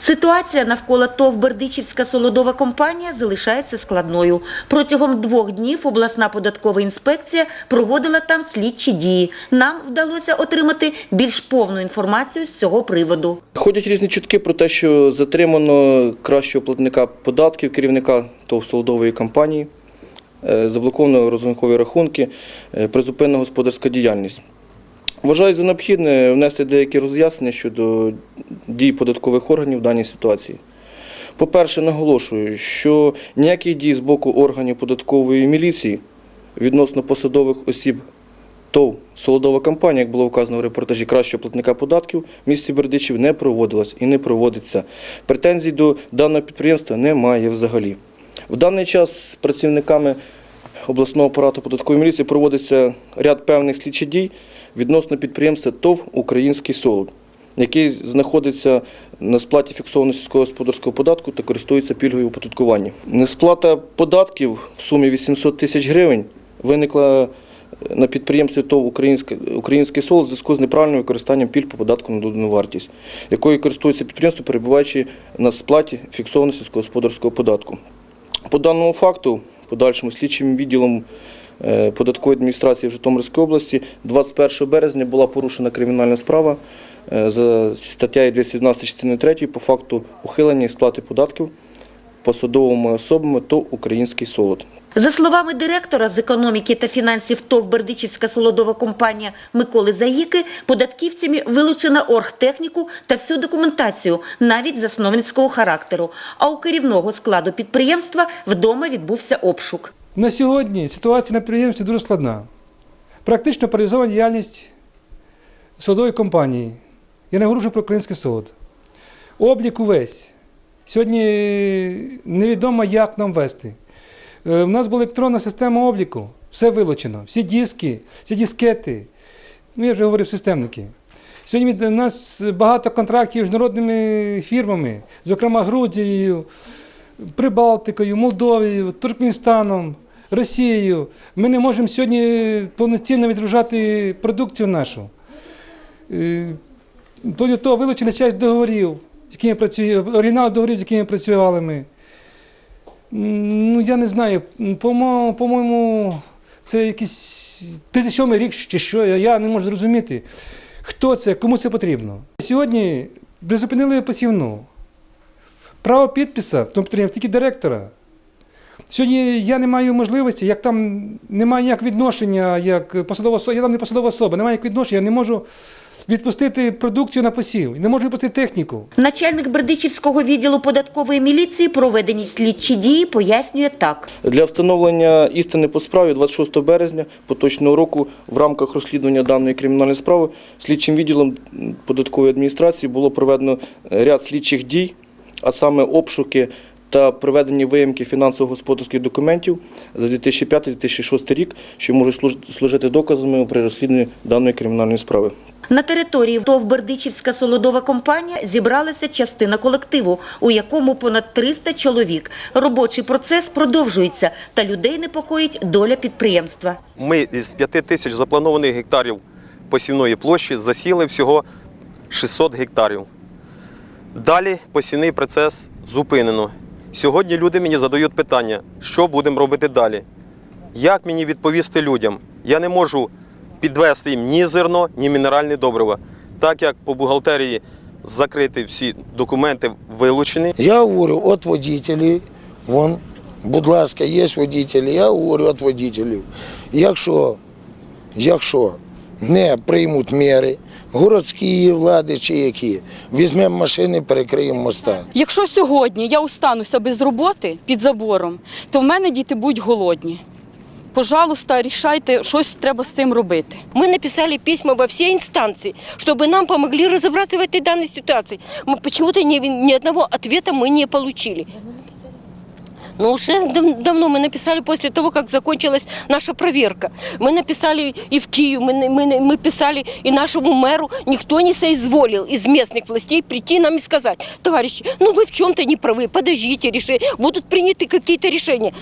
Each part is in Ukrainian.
Ситуація навколо ТОВ Бердичівська солодова компанія залишається складною. Протягом двох днів обласна податкова інспекція проводила там слідчі дії. Нам вдалося отримати більш повну інформацію з цього приводу. Ходять різні чутки про те, що затримано кращого платника податків, керівника ТОВ солодової компанії, е, заблоковано розрахункові рахунки, е, призупинена господарська діяльність. Вважаю за необхідне внести деякі роз'яснення щодо дій податкових органів в даній ситуації. По-перше, наголошую, що ніяких дій з боку органів податкової міліції відносно посадових осіб ТОВ солодова компанія, як було вказано в репортажі кращого платника податків в місті Бердичів, не проводилась і не проводиться. Претензій до даного підприємства немає взагалі. В даний час з працівниками обласного апарату податкової міліції проводиться ряд певних слідчих дій відносно підприємства ТОВ Український солод, який знаходиться на сплаті фіксованого сільськогосподарського податку та користується пільгою у оподаткуванні. Несплата податків в сумі 800 тисяч гривень виникла на підприємстві ТОВ «Українське- Український солод в зв'язку з неправильним використанням пільг по податку на додану вартість, якою користується підприємство, перебуваючи на сплаті фіксованого сільськогосподарського податку. По даному факту, подальшому слідчим відділом е, податкової адміністрації в Житомирській області 21 березня була порушена кримінальна справа е, за статтею 212 частини 3 по факту ухилення і сплати податків посадовими особами ТОВ «Український солод». За словами директора з економіки та фінансів ТОВ Бердичівська солодова компанія Миколи Заїки, податківцями вилучена оргтехніку та всю документацію, навіть засновницького характеру. А у керівного складу підприємства вдома відбувся обшук. На сьогодні ситуація на підприємстві дуже складна. Практично паралізована діяльність солодової компанії. Я не говорю про український солод. Облік увесь. Сьогодні невідомо, як нам вести. Е, У нас була електронна система обліку, все вилучено, всі диски, всі дискети. Ну, я вже говорив системники. Сьогодні у нас багато контрактів з міжнародними фірмами, зокрема Грузією, Прибалтикою, Молдовою, Туркменстаном, Росією. Ми не можемо сьогодні повноцінно відгружати продукцію нашу. Е, до того вилучена часть договорів, з якими працює, оригінал договорів, з якими працювали ми. Ну, я не знаю, по-моєму, це якийсь 37 рік чи що, я не можу зрозуміти, хто це, кому це потрібно. Сьогодні призупинили посівну. Право підписа, тому потрібно тільки директора. Сьогодні я не маю можливості, як там немає ніяк відношення, як посадова особа, я там не посадова особа, немає ніяк відношення, я не можу відпустити продукцію на посів, не можу відпустити техніку. Начальник Бердичівського відділу податкової міліції проведені слідчі дії пояснює так. Для встановлення істини по справі 26 березня поточного року в рамках розслідування даної кримінальної справи слідчим відділом податкової адміністрації було проведено е, ряд слідчих дій, а саме обшуки та проведені виїмки фінансово-господарських документів за 2005-2006 рік, що можуть служ- служити доказами при розслідуванні даної кримінальної справи. На території ТОВ Бердичівська солодова компанія зібралася частина колективу, у якому понад 300 чоловік. Робочий процес продовжується, та людей непокоїть доля підприємства. Ми із 5 тисяч запланованих гектарів посівної площі засіли всього 600 гектарів. Далі посівний процес зупинено. Сьогодні люди мені задають питання, що будемо робити далі. Як мені відповісти людям? Я не можу підвести їм ні зерно, ні мінеральне добриво, так як по бухгалтерії закриті всі документи вилучені. Я говорю от водителів, вон, будь ласка, є водителі, я говорю от водителів. Якщо, якщо не приймуть міри, городські влади чи які, візьмемо машини, перекриємо моста. Якщо сьогодні я остануся без роботи під забором, то в мене діти будуть голодні. Пожалуйста, рішайте, щось треба з цим робити. Мы написали письма во все инстанции, чтобы нам помогли разобраться в этой данной ситуации. Мы почему-то ни, ни одного ответа мы не получили. Ну, уже дав- давно мы написали после того, как закончилась наша проверка. Мы написали и в Киев, мы, мы, мы писали и нашему мэру. Никто не соизволил из местных властей прийти нам и сказать, товарищи, ну вы в чем-то не правы, подождите, реши, будут приняты какие-то решения.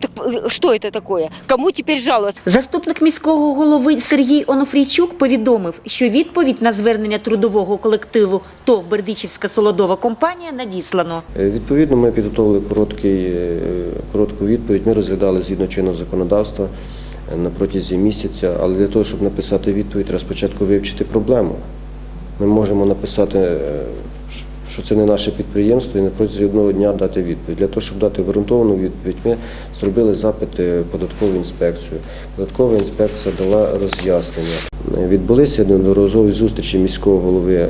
Так э, что это такое? Кому теперь жаловаться? Заступник міського голови Сергій Онофрійчук повідомив, що відповідь на звернення трудового колективу ТОВ Бердичівська солодова компанія надіслано. Е, Відповідно, ми підготовили короткий, е, коротку відповідь. Ми розглядали згідно чинного законодавства е, на протязі місяця, але для того, щоб написати відповідь, треба спочатку вивчити проблему. Ми можемо написати, що це не наше підприємство, і на протязі одного дня дати відповідь. Для того, щоб дати обґрунтовану відповідь, ми зробили запити податкову інспекцію. Податкова інспекція дала роз'яснення. Відбулися неодноразові зустрічі міського голови е,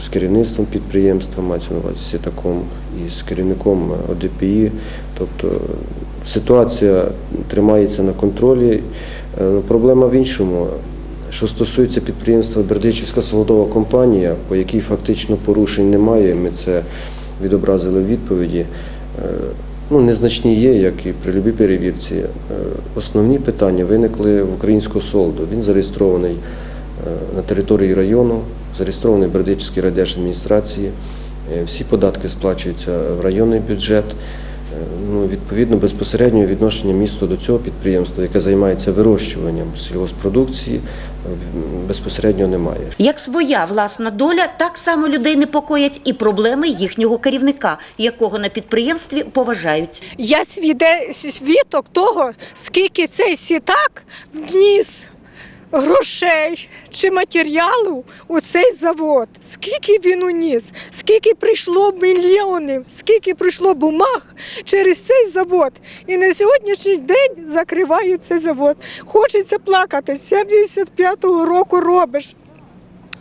з керівництвом підприємства, мається на увазі Сітаком, і з керівником ОДПІ. Тобто е, ситуація тримається на контролі. Е, ну, Проблема в іншому. Що стосується підприємства Бердичівська солодова компанія, по якій фактично порушень немає, ми це відобразили в відповіді. Е, Ну, незначні є, як і при любій перевірці. Е, Основні питання виникли в українського солоду. Він зареєстрований е, на території району, зареєстрований в Бердичівській райдержадміністрації. Всі податки сплачуються в районний бюджет. Е, Ну, відповідно, безпосереднього відношення міста до цього підприємства, яке займається вирощуванням сільгоспродукції, е, безпосередньо немає. Як своя власна доля, так само людей непокоять і проблеми їхнього керівника, якого на підприємстві поважають. Я свіде, свідок того, скільки цей сітак вніс грошей чи матеріалу у цей завод, скільки він уніс, скільки прийшло мільйонів, скільки прийшло бумаг через цей завод. І на сьогоднішній день закривають цей завод. Хочеться плакати. З 75-го року робиш.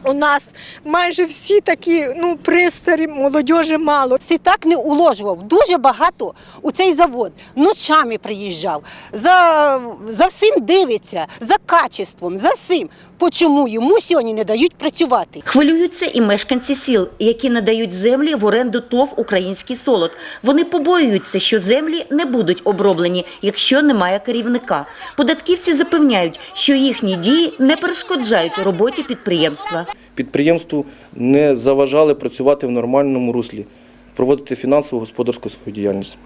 У нас майже всі такі ну пристарі, молодіжі мало. Всі так не уложував дуже багато у цей завод. Ночами приїжджав, за, за всім дивиться, за качеством, за всім. Почому йому сьогодні не дають працювати? Хвилюються і мешканці сіл, які надають землі в оренду ТОВ «Український солод». Вони побоюються, що землі не будуть оброблені, якщо немає керівника. Податківці запевняють, що їхні дії не перешкоджають роботі підприємства. Підприємству не заважали працювати в нормальному руслі, проводити фінансову господарську свою діяльність.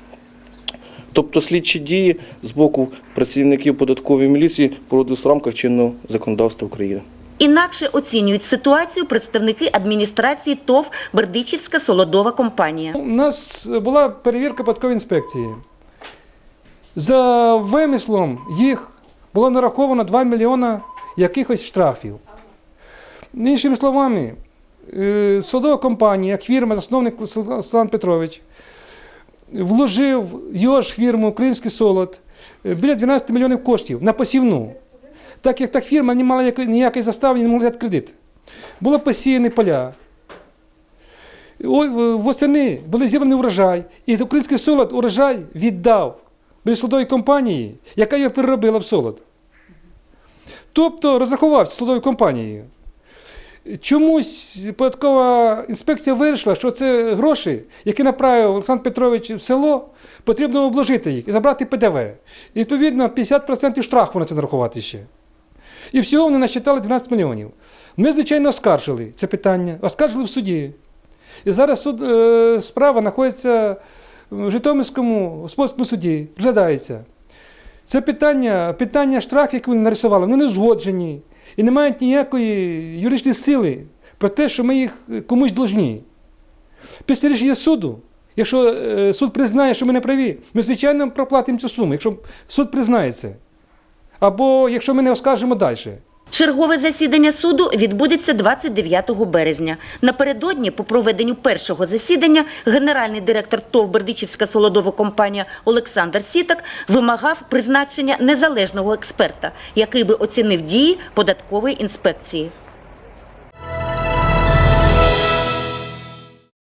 Тобто слідчі дії з боку працівників податкової міліції проводились в рамках чинного законодавства України. Інакше оцінюють ситуацію представники адміністрації ТОВ «Бердичівська солодова компанія». У нас була перевірка податкової інспекції. За вимислом їх було нараховано 2 мільйона якихось штрафів. Іншими словами, е, судова компанія, як фірма, засновник Слан Петрович, вложив його ж фірму Український солод е, біля 12 мільйонів коштів на посівну. Так як та фірма не мала ніякої застави, не могла взяти кредит. Було посіяні поля. Восени були зібрані урожай, і український солод урожай віддав солодовій компанії, яка його переробила в солод. Тобто розрахувався з компанією. Чомусь податкова інспекція вирішила, що це гроші, які направив Олександр Петрович в село, потрібно обложити їх і забрати ПДВ. І, відповідно, 50% штрафу на це нарахувати ще. І всього вони насчитали 12 мільйонів. Ми, звичайно, оскаржили це питання, оскаржили в суді. І зараз суд, е, справа знаходиться в Житомирському господарському суді, розглядається. Це питання, питання штрафів, які вони нарисували, вони не узгоджені і не мають ніякої юридичної сили про те, що ми їх комусь должні. Після рішення суду, якщо е, суд признає, що ми не праві, ми, звичайно, проплатимо цю суму, якщо суд признає це. Або якщо ми не оскаржимо далі. Чергове засідання суду відбудеться 29 березня. Напередодні, по проведенню першого засідання, генеральний директор ТОВ «Бердичівська солодова компанія» Олександр Сітак вимагав призначення незалежного експерта, який би оцінив дії податкової інспекції.